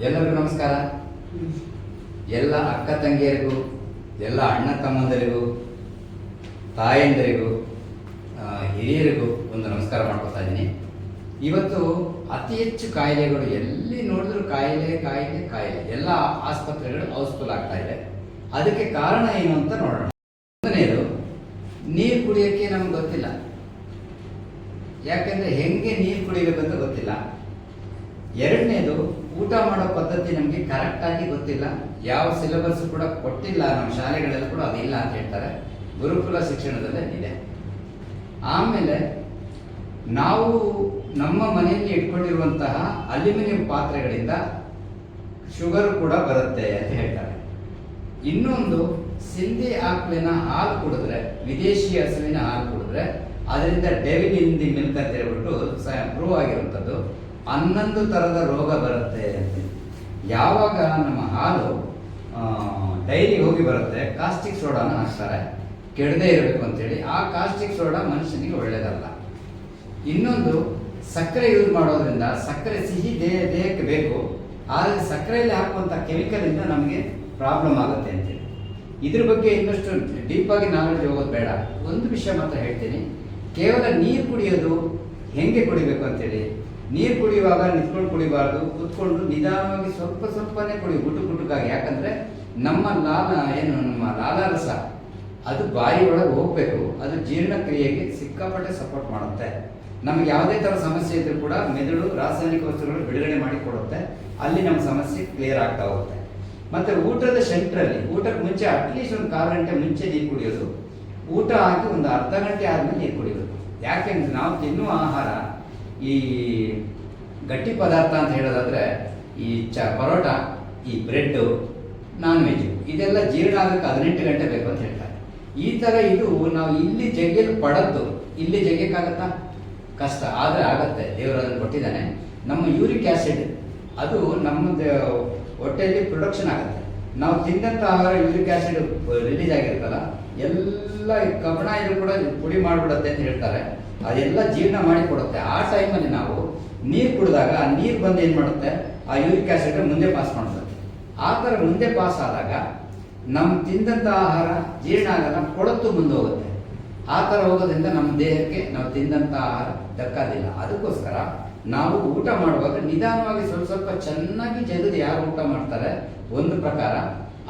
ಎಲ್ಲರಿಗೂ ನಮಸ್ಕಾರ. ಎಲ್ಲ ಅಕ್ಕ ತಂಗಿಯರಿಗೂ, ಎಲ್ಲ ಅಣ್ಣ ತಮ್ಮಂದರಿಗೂ, ತಾಯಂದರಿಗೂ ಹಿರಿಯರಿಗೂ ಒಂದು ನಮಸ್ಕಾರ ಮಾಡ್ಕೊತಾ ಇದ್ದೀನಿ. ಇವತ್ತು ಅತಿ ಹೆಚ್ಚು ಕಾಯಿಲೆಗಳು ಎಲ್ಲಿ ನೋಡಿದ್ರು ಕಾಯಿಲೆ ಕಾಯಿಲೆ ಕಾಯಿಲೆ. ಎಲ್ಲ ಆಸ್ಪತ್ರೆಗಳು ಹೌಸ್ಫುಲ್ ಆಗ್ತಾ ಇದೆ. ಅದಕ್ಕೆ ಕಾರಣ ಏನು ಅಂತ ನೋಡೋಣ. ಮೊದಲನೇದು, ನೀರು ಕುಡಿಯೋಕ್ಕೆ ನಮ್ಗೆ ಗೊತ್ತಿಲ್ಲ. ಯಾಕೆಂದ್ರೆ ಹೆಂಗೆ ನೀರು ಕುಡಿಬೇಕಂತ ಗೊತ್ತಿಲ್ಲ. ಎರಡನೇದು ಊಟ ಮಾಡೋ ಪದ್ಧತಿ ನಮಗೆ ಕರೆಕ್ಟಾಗಿ ಗೊತ್ತಿಲ್ಲ. ಯಾವ ಸಿಲೆಬಸ್ ಕೂಡ ಕೊಟ್ಟಿಲ್ಲ ನಮ್ಮ ಶಾಲೆಗಳಲ್ಲಿ ಕೂಡ ಅದಿಲ್ಲ ಅಂತ ಹೇಳ್ತಾರೆ. ಗುರುಕುಲ ಶಿಕ್ಷಣದಲ್ಲೇ ಇದೆ. ಆಮೇಲೆ ನಾವು ನಮ್ಮ ಮನೆಯಲ್ಲಿ ಇಟ್ಕೊಂಡಿರುವಂತಹ ಅಲ್ಯೂಮಿನಿಯಂ ಪಾತ್ರೆಗಳಿಂದ ಶುಗರ್ ಕೂಡ ಬರುತ್ತೆ ಅಂತ ಹೇಳ್ತಾರೆ. ಇನ್ನೊಂದು, ಸಿಂಧಿ ಆಕಳಿನ ಹಾಲು ಕುಡಿದ್ರೆ, ವಿದೇಶಿ ಹಸುವಿನ ಹಾಲು ಕುಡಿದ್ರೆ, ಅದರಿಂದ ಡೆವಿಲ್ ಇನ್ ದಿ ಮಿಲ್ಕ್ ಅಂತ ಹೇಳ್ಬಿಟ್ಟು ಪ್ರೂವ್ ಆಗಿರುವಂಥದ್ದು. ಹನ್ನೊಂದು ಥರದ ರೋಗ ಬರುತ್ತೆ ಅಂತ. ಯಾವಾಗ ನಮ್ಮ ಹಾಲು ಡೈರಿ ಹೋಗಿ ಬರುತ್ತೆ, ಕಾಸ್ಟಿಕ್ ಸೋಡಾನ ಹಾಕ್ತಾರೆ ಕೆಡದೇ ಇರಬೇಕು ಅಂತೇಳಿ, ಆ ಕಾಸ್ಟಿಕ್ ಸೋಡಾ ಮನುಷ್ಯನಿಗೆ ಒಳ್ಳೆಯದಲ್ಲ ಇನ್ನೊಂದು, ಸಕ್ಕರೆ ಯೂಸ್ ಮಾಡೋದ್ರಿಂದ ಸಕ್ಕರೆ ಸಿಹಿ ದೇಹ ದೇಹಕ್ಕೆ ಬೇಕು, ಆದರೆ ಸಕ್ಕರೆಯಲ್ಲಿ ಹಾಕುವಂಥ ಕೆಮಿಕಲಿಂದ ನಮಗೆ ಪ್ರಾಬ್ಲಮ್ ಆಗುತ್ತೆ ಅಂತೇಳಿ ಇದ್ರ ಬಗ್ಗೆ ಇನ್ನಷ್ಟು ಡೀಪಾಗಿ ನಾಲೆಡ್ಜ್ ಹೋಗೋದು ಬೇಡ. ಒಂದು ವಿಷಯ ಮಾತ್ರ ಹೇಳ್ತೀನಿ. ಕೇವಲ ನೀರು ಕುಡಿಯೋದು ಹೆಂಗೆ ಕುಡಿಬೇಕು ಅಂತೇಳಿ. ನೀರು ಕುಡಿಯುವಾಗ ನಿಂತ್ಕೊಂಡು ಕುಡಿಬಾರ್ದು, ಕುತ್ಕೊಂಡು ನಿಧಾನವಾಗಿ ಸ್ವಲ್ಪ ಸ್ವಲ್ಪನೇ ಕುಡಿ ಗುಟು ಗುಟುಕಾಗಿ ಯಾಕಂದ್ರೆ ನಮ್ಮ ಲಾಲ, ಏನು ನಮ್ಮ ಲಾಲಾರಸ, ಅದು ಬಾಯಿ ಒಳಗೆ ಹೋಗ್ಬೇಕು. ಅದು ಜೀರ್ಣಕ್ರಿಯೆಗೆ ಸಿಕ್ಕಾಪಟ್ಟೆ ಸಪೋರ್ಟ್ ಮಾಡುತ್ತೆ. ನಮ್ಗೆ ಯಾವುದೇ ಥರ ಸಮಸ್ಯೆ ಇದ್ದರೂ ಕೂಡ ಮೆದುಳು, ರಾಸಾಯನಿಕ ವಸ್ತುಗಳು ಬಿಡುಗಡೆ ಮಾಡಿ ಕೊಡುತ್ತೆ. ಅಲ್ಲಿ ನಮ್ಮ ಸಮಸ್ಯೆ ಕ್ಲಿಯರ್ ಆಗ್ತಾ ಹೋಗುತ್ತೆ. ಮತ್ತು ಊಟದ ಸೆಂಟ್ರಲ್ಲಿ ಊಟಕ್ಕೆ ಮುಂಚೆ ಅಟ್ಲೀಸ್ಟ್ ಒಂದು ಕಾಲು ಗಂಟೆ ಮುಂಚೆ ನೀರು ಕುಡಿಯೋದು. ಊಟ ಹಾಕಿ ಒಂದು ಅರ್ಧ ಗಂಟೆ ಆದ್ಮೇಲೆ ನೀರು ಕುಡಿಯೋದು ಯಾಕೆಂದ್ರೆ ನಾವು ತಿನ್ನುವ ಆಹಾರ ಈ ಗಟ್ಟಿ ಪದಾರ್ಥ ಅಂತ ಹೇಳೋದಾದ್ರೆ ಈ ಚ ಪರೋಟ, ಈ ಬ್ರೆಡ್ಡು ನಾನ್ ವೆಜ್ ಇದೆಲ್ಲ ಜೀರ್ಣ ಆಗಕ್ಕೆ ಹದಿನೆಂಟು ಗಂಟೆ ಬೇಕು ಅಂತ ಹೇಳ್ತಾರೆ. ಈ ಥರ ಇದು ನಾವು ಇಲ್ಲಿ ಜಗ್ಗೆಲು ಪಡದ್ದು, ಇಲ್ಲಿ ಜಗ್ಗಕ್ಕಾಗತ್ತಾ ಕಷ್ಟ, ಆದರೆ ಆಗತ್ತೆ. ದೇವರು ಅದನ್ನು ಕೊಟ್ಟಿದ್ದಾನೆ. ನಮ್ಮ ಯೂರಿಕ್ ಆ್ಯಸಿಡ್ ಅದು ನಮ್ಮ ಹೊಟ್ಟೆಯಲ್ಲಿ ಪ್ರೊಡಕ್ಷನ್ ಆಗುತ್ತೆ. ನಾವು ತಿಂದಂಥ ಆಹಾರ ಯೂರಿಕ್ ಆಸಿಡ್ ರಿಲೀಸ್ ಆಗಿರುತ್ತಲ್ಲ ಎಲ್ಲ ಈ ಕಬ್ಬಣ ಇದ್ರು ಕೂಡ ಪುಡಿ ಮಾಡಿಬಿಡುತ್ತೆ ಅಂತ ಹೇಳ್ತಾರೆ. ಅದೆಲ್ಲ ಜೀರ್ಣ ಮಾಡಿ ಕೊಡುತ್ತೆ. ಆ ಟೈಮಲ್ಲಿ ನಾವು ನೀರು ಕುಡಿದಾಗ ಆ ನೀರು ಬಂದು ಏನು ಮಾಡುತ್ತೆ? ಆ ಯೂರಿಕ್ ಆಸಿಡ್ ಮುಂದೆ ಪಾಸ್ ಮಾಡುತ್ತೆ. ಆ ಥರ ಮುಂದೆ ಪಾಸ್ ಆದಾಗ ನಮ್ಮ ತಿಂದಂಥ ಆಹಾರ ಜೀರ್ಣ ಆಗಲ್ಲ ಕೊಳತು ಮುಂದೆ ಹೋಗುತ್ತೆ ಆ ಥರ ಹೋಗೋದ್ರಿಂದ ನಮ್ಮ ದೇಹಕ್ಕೆ ನಾವು ತಿಂದಂಥ ಆಹಾರ ದಕ್ಕೋದಿಲ್ಲ. ಅದಕ್ಕೋಸ್ಕರ ನಾವು ಊಟ ಮಾಡುವಾಗ ನಿಧಾನವಾಗಿ ಸ್ವಲ್ಪ ಸ್ವಲ್ಪ ಚೆನ್ನಾಗಿ ಜಗದು ಯಾರು ಊಟ ಮಾಡ್ತಾರೆ, ಒಂದು ಪ್ರಕಾರ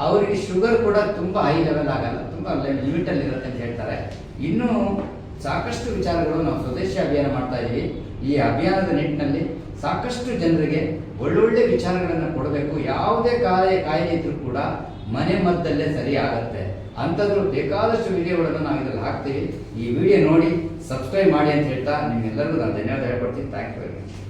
ಅವರಿಗೆ ಶುಗರ್ ಕೂಡ ತುಂಬ ಹೈ ಲೆವೆಲ್ ಆಗಲ್ಲ, ತುಂಬ ಲಿಮಿಟಲ್ಲಿ ಇರುತ್ತೆ ಅಂತ ಹೇಳ್ತಾರೆ. ಇನ್ನೂ ಸಾಕಷ್ಟು ವಿಚಾರಗಳು ನಾವು ಸ್ವದೇಶಿ ಅಭಿಯಾನ ಮಾಡ್ತಾ ಇದ್ದೀವಿ ಈ ಅಭಿಯಾನದ ನಿಟ್ಟಿನಲ್ಲಿ ಸಾಕಷ್ಟು ಜನರಿಗೆ ಒಳ್ಳೊಳ್ಳೆ ವಿಚಾರಗಳನ್ನು ಕೊಡಬೇಕು. ಯಾವುದೇ ಕಾಯಿಲೆ ಕಾಯಿಲೆ ಇದ್ರೂ ಕೂಡ ಮನೆ ಮದ್ದಲ್ಲೇ ಸರಿ ಆಗತ್ತೆ. ಅಂಥದ್ರು ಬೇಕಾದಷ್ಟು ವಿಡಿಯೋಗಳನ್ನು ನಾವು ಇದರಲ್ಲಿ ಹಾಕ್ತೀವಿ. ಈ ವಿಡಿಯೋ ನೋಡಿ ಸಬ್ಸ್ಕ್ರೈಬ್ ಮಾಡಿ ಅಂತ ಹೇಳ್ತಾ ನಿಮ್ಗೆಲ್ಲರಿಗೂ ನಾನು ಧನ್ಯವಾದ ಹೇಳ್ಕೊಡ್ತೀನಿ. Thank you very much